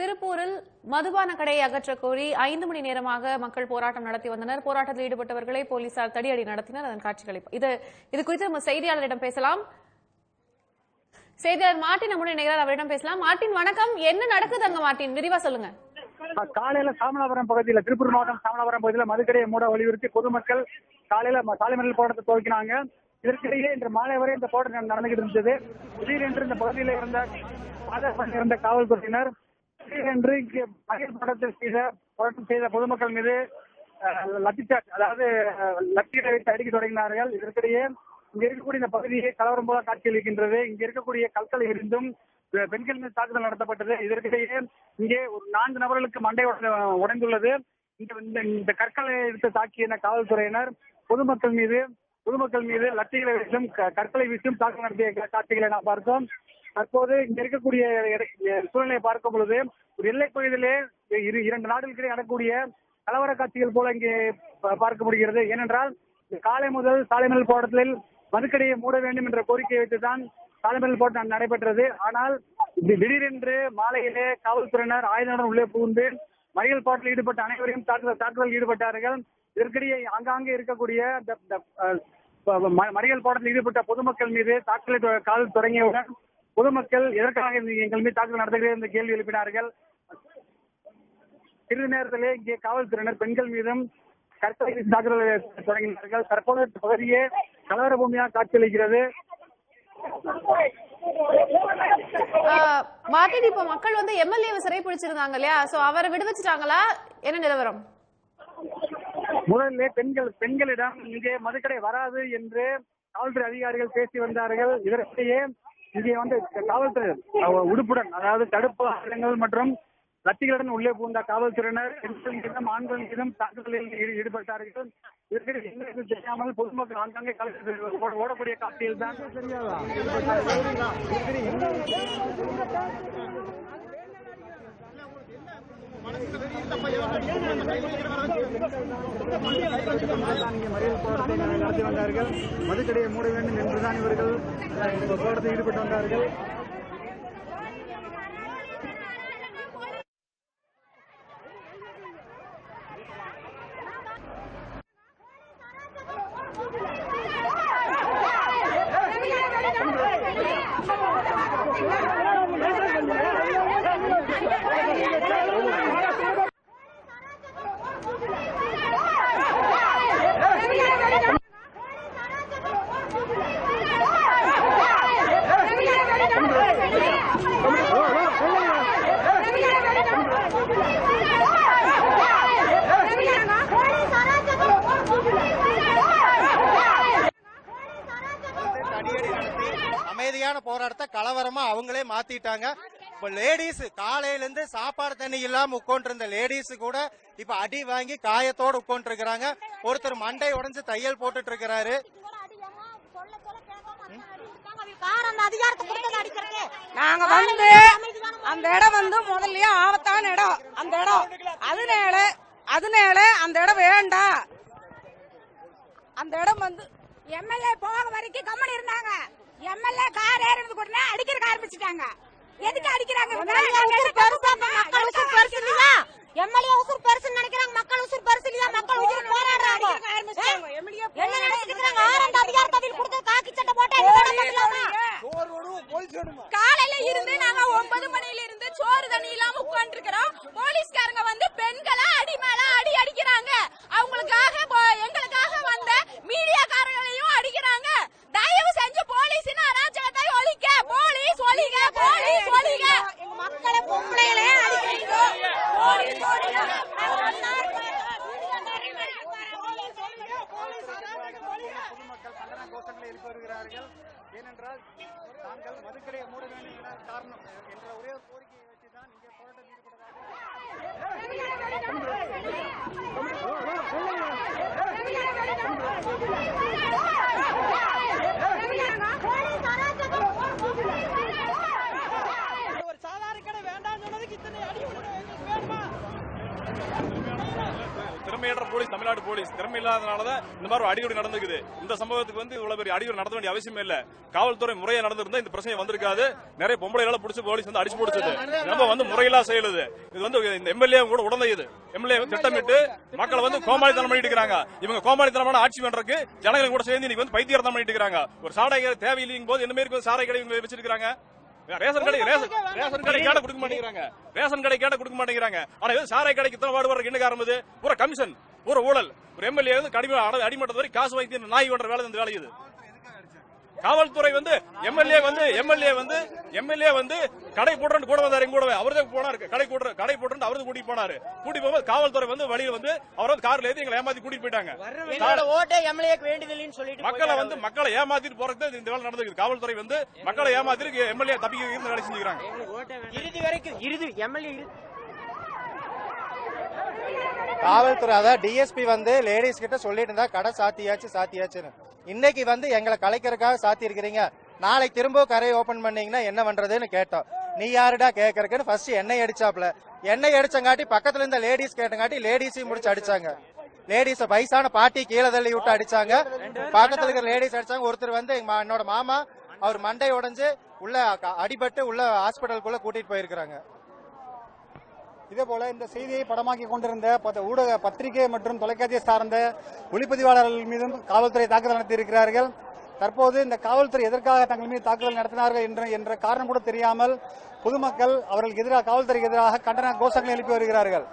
திருப்பூரில் மதுபான கடையை அகற்றக் கோரி ஐந்து மணி நேரமாக மக்கள் போராட்டம் நடத்தி வந்தனர். போராட்டத்தில் ஈடுபட்டவர்களை போலீசார் தடியடி நடத்தினர். அதன் காட்சிகளை இது இது குறித்து நம்ம செய்தியாளரிடம் பேசலாம். செய்தியாளர் மார்டின் நம்முடைய நிகழ்ச்சி அவரிடம் பேசலாம். மார்டின் வணக்கம். என்ன நடக்குது அங்க மார்டின் விரிவா சொல்லுங்க. காலையில சாமலாபுரம் பகுதியில திருப்பூர் மாவட்டம் சாமலாபுரம் பகுதியில் மதுக்கடையை மூட வலியுறுத்தி பொதுமக்கள் காலையில சாலை மறியல் போராட்டத்தை துவக்கினாங்க. இதற்கிடையே இன்று மாலை வரை இந்த போராட்டம் நடந்துகிட்டு இருந்தது. திடீரென்று இந்த பகுதியில இருந்த பாதுகாப்பு இருந்த காவல்துறையினர் என்று இங்கே செய்த போராட்டம் செய்த பொதுமக்கள் மீது லத்திச்சார்ஜ் அதாவது லத்திகளை வைத்து அடிக்க தொடங்கினார்கள். இதற்கிடையே இங்க இருக்கக்கூடிய இந்த பகுதியை கலவரம் போல காட்சியளிக்கின்றது இங்க இருக்கக்கூடிய கற்களை இருந்தும் பெண்கள் மீது தாக்குதல் நடத்தப்பட்டது. இதற்கிடையே இங்கே ஒரு நான்கு நபர்களுக்கு மண்டை உடை- உடைந்துள்ளது. இந்த இந்த- இந்த கற்களை எடுத்து தாக்கிய காவல்துறையினர் பொதுமக்கள் மீது பொதுமக்கள் மீது லத்திகளை வீசும் கற்களை வீசும் தாக்குதல் நடத்திய காட்சிகளை நாம் பார்த்தோம். தற்போது இங்க இருக்கக்கூடிய சூழ்நிலையை பார்க்கும் பொழுது ஒரு எல்லை பகுதியிலே இரு இரண்டு நாடுகளுக்கிடையே நடக்கூடிய கலவர காட்சிகள் போல இங்கே பார்க்க முடிகிறது. ஏனென்றால் காலை முதல் சாலை மறியல் போராட்டத்தில் மதுக்கடையை மூட வேண்டும் என்ற கோரிக்கையை வைத்துதான் சாலை மறியல் போராட்டம் நடைபெற்றது. ஆனால் திடீரென்று மாலையிலே காவல்துறையினர் ஆயுதங்களுடன் உள்ளே புகுந்து மறியல் போராட்டத்தில் ஈடுபட்ட அனைவரையும் தாக்குதல் தாக்குதல் ஈடுபட்டார்கள். இதற்கிடையே ஆங்காங்கே இருக்கக்கூடிய ம- மறியல் போராட்டத்தில் ஈடுபட்ட பொதுமக்கள் மீது தாக்குதலை காவல் தொடங்கியவுடன் பொதுமக்கள் எதற்காக எங்கள் மீது தாக்குதல் நடத்துகிறது என்று கேள்வி எழுப்பினார்கள். சிறிது நேரத்திலே இங்கே காவல்துறையினர் பெண்கள் மீதும் வீசி தாக்குதல் தொடங்கினார்கள். தற்போது பகுதியே கலவர பூமியாக காட்சியளிக்கிறது. மார்ட்டின் இப்ப மக்கள் வந்து எம்எல்ஏவை சிறை பிடிச்சிருந்தாங்க இல்லையா? சோ அவரை விடுவிச்சிட்டாங்களா? என்ன நிலவரம்? முதல்ல பெண்கள் பெண்களிடம் இங்கே மதுக்கடை வராது என்று காவல்துறை அதிகாரிகள் பேசி வந்தார்கள். இதற்கிடையே இங்கே வந்து காவல்துறை உடுப்புடன் அதாவது தடுப்பு ஆயுதங்கள் மற்றும் லத்திகளுடன் உள்ளே புகுந்த காவல்துறையினர் பெண்கள் மீதும் ஆண்கள் மீதும் தாக்குதலில் ஈடு- ஈடுபட்டார்கள். இதற்கிடையே தெரியாமல் பொதுமக்கள் ஆங்காங்கே கலந்து ஓட- ஓடக்கூடிய காட்சியில் தான் இங்கே மறியல் போராட்டத்தை நடத்தி வந்தார்கள் மதுக்கடையை மூட வேண்டும் என்றுதான் இவர்கள் போராட்டத்தில் ஈடுபட்டு வந்தார்கள் அமைதியான போராட்டத்தை கலவரமா அவங்களே மாத்திட்டாங்க. இப்ப லேடிஸ் காலையில இருந்து சாப்பாடு தண்ணி இல்லாம உட்கார்ந்து லேடிஸ் கூட இப்ப அடி வாங்கி காயத்தோட உட்கார்ந்து இருக்கிறாங்க ஒருத்தர் மண்டை உடைஞ்சு தையல் போட்டுட்டு இருக்கிறாரு. நாங்க வந்து அந்த இடம் வந்து முதல்லயே ஆபத்தான இடம். அந்த இடம். அதனால அதனால அந்த இடம் வேண்டாம் அந்த இடம் வந்து எம்எல்ஏ போக வரைக்கும் கம்மன் இருந்தாங்க. எம்எல்ஏ கார் ஏறினது கூட அடிக்கிறதுக்கு ஆரம்பிச்சுட்டாங்க. எதுக்கு அடிக்கிறாங்க மக்கள் உசுர் பெருசு இல்லையா? எம்எல்ஏ உசுர் பெருசுன்னு நினைக்கிறாங்க. மக்கள் உசுர் பெருசு இல்லையா? மக்கள் உயிர் போராடுறாங்க. என்ன கொடுத்து காக்கி சட்டை போட்டா? காலையில இருந்து நாங்க ஒன்பது மணியில இருந்து சோறு தண்ணி இல்லாம உட்காந்துருக்கிறோம் போலீஸ்காரங்க வந்து பெண்களை அடி மேல அடி அடிக்கிறாங்க அவங்களுக்காக போ- எங்களுக்காக வந்த மீடியாக்காரங்களையும் அடிக்கிறாங்க தயவு செஞ்சு போலீஸின் அராஜகத்தை ஒழிக்க போலீஸ் ஒழிக போலீஸ் ஒழிக எங்க மக்களை பொம்பளைகளே அடிக்கிறீங்க போலீஸ் போலீஸ் பொதுமக்கள் கண்டன கோஷங்களை எழுப்பி வருகிறார்கள் ஏனென்றால் தாங்கள் மதுக்கடையை மூட வேண்டும் என காரணம் என்ற ஒரே ஒரு கோரிக்கையை வச்சுதான் இங்கே போராட்டத்தில் ஈடுபடுகிறார்கள் ஒரு சாதாரண கடை வேண்டாம் சொன்னதுக்கு இத்தனை அடி வேணுமா திறமையற்ற போலீஸ் தமிழ்நாடு போலீஸ். திறமை இல்லாதனாலதான் இந்த மாதிரி ஒரு அடிக்கடி நடந்துக்குது. இந்த சம்பவத்துக்கு வந்து இவ்வளவு பெரிய அடிக்கடி நடத்த வேண்டிய அவசியம் இல்ல. காவல்துறை முறையா நடந்திருந்தா இந்த பிரச்சனை வந்திருக்காது. நிறைய பொம்பளை எல்லாம் பிடிச்சி போலீஸ் வந்து அடிச்சு பிடிச்சது. நம்ம வந்து முறையில்லா செய்யலுது இது வந்து இந்த எம்எல்ஏ கூட உடனே இது. எம்எல்ஏ திட்டமிட்டு மக்களை வந்து கோமாளித்தனம் பண்ணிட்டு இருக்காங்க இவங்க கோமாளித்தனமான ஆட்சி பண்றதுக்கு ஜனங்களை கூட சேர்ந்து இன்னைக்கு வந்து பைத்தியர்த்தனம் பண்ணிட்டு இருக்காங்க ஒரு சாடை தேவையில்லைங்க போது என்ன மாதிரி சாடை கடை வச்சிருக்காங்க ரேஷன் கடை ரேஷன் ரேஷன் கடை கேட்ட கொடுக்க மாட்டேங்கிறாங்க. ரேஷன் கடை கேட்ட கொடுக்க மாட்டேங்கிறாங்க. ஆனா இது சாராய கடைக்கு இத்தனை பாடுபடுறதுக்கு என்ன காரணம் இது? பூரா கமிஷன் பூரா ஊழல். ஒரு எம்எல்ஏ வந்து கடிம அட- அடிமட்டத்து வரை காசு வாங்கி நாய் பண்ற வேலை இந்த வேலை இது. காவல்துறை வந்து எம்எல்ஏ வந்து எம்எல்ஏ வந்து எம்எல்ஏ வந்து கடை போட்டு கூட வந்தாரு எங்க கூடவே. அவர்தான் போனாரு கடை போட்டு கடை போட்டு அவரது கூட்டிட்டு போனாரு. கூட்டிட்டு போகும்போது காவல்துறை வந்து வழியில வந்து அவர் வந்து கார்ல ஏத்தி எங்களை ஏமாத்தி கூட்டிட்டு போயிட்டாங்க. மக்களை வந்து மக்களை ஏமாத்திட்டு போறது இந்த வேலை நடந்துருக்கு காவல்துறை வந்து மக்களை ஏமாத்திட்டு எம்எல்ஏ தப்பிக்க இந்த வேலை செஞ்சுக்கிறாங்க. இறுதி வரைக்கும் இறுதி எம்எல்ஏ காவல்துறை அதாவது டிஎஸ்பி வந்து லேடிஸ் கிட்ட சொல்லிட்டு இருந்தா கடை சாத்தியாச்சு சாத்தியாச்சுன்னு. இன்னைக்கு வந்து எங்களை கலைக்கிறதுக்காக சாத்தியிருக்கிறீங்க. நாளைக்கு திரும்ப கரையை ஓபன் பண்ணீங்கன்னா என்ன பண்றதுன்னு கேட்டோம். நீ யாருடா கேட்கறக்குன்னு ஃபர்ஸ்ட் எண்ணெய் அடிச்சாப்ல. எண்ணெய் அடிச்சங்காட்டி பக்கத்துல இருந்த லேடிஸ் கேட்டங்காட்டி லேடிஸையும் முடிச்சு அடிச்சாங்க. லேடிஸ் வயசான பாட்டி கீழே தள்ளி விட்டு அடிச்சாங்க. பக்கத்துல இருக்கிற லேடிஸ் அடிச்சாங்க. ஒருத்தர் வந்து மா- என்னோட மாமா அவர் மண்டை உடைஞ்சு உள்ள அடிபட்டு உள்ள ஹாஸ்பிட்டலுக்குள்ள கூட்டிட்டு போயிருக்கிறாங்க. இதே போல இந்த செய்தியை படமாக்கி கொண்டிருந்த ஊடக பத்திரிகை மற்றும் தொலைக்காட்சியை சார்ந்த ஒளிப்பதிவாளர்கள் மீதும் காவல்துறை தாக்குதல் நடத்தியிருக்கிறார்கள். தற்போது இந்த காவல்துறை எதற்காக தங்கள் மீது தாக்குதல் நடத்தினார்கள் என்ற என்ற காரணம் கூட தெரியாமல் பொதுமக்கள் அவர்களுக்கு எதிராக காவல்துறைக்கு எதிராக கண்டன கோஷங்களை எழுப்பி வருகிறார்கள்.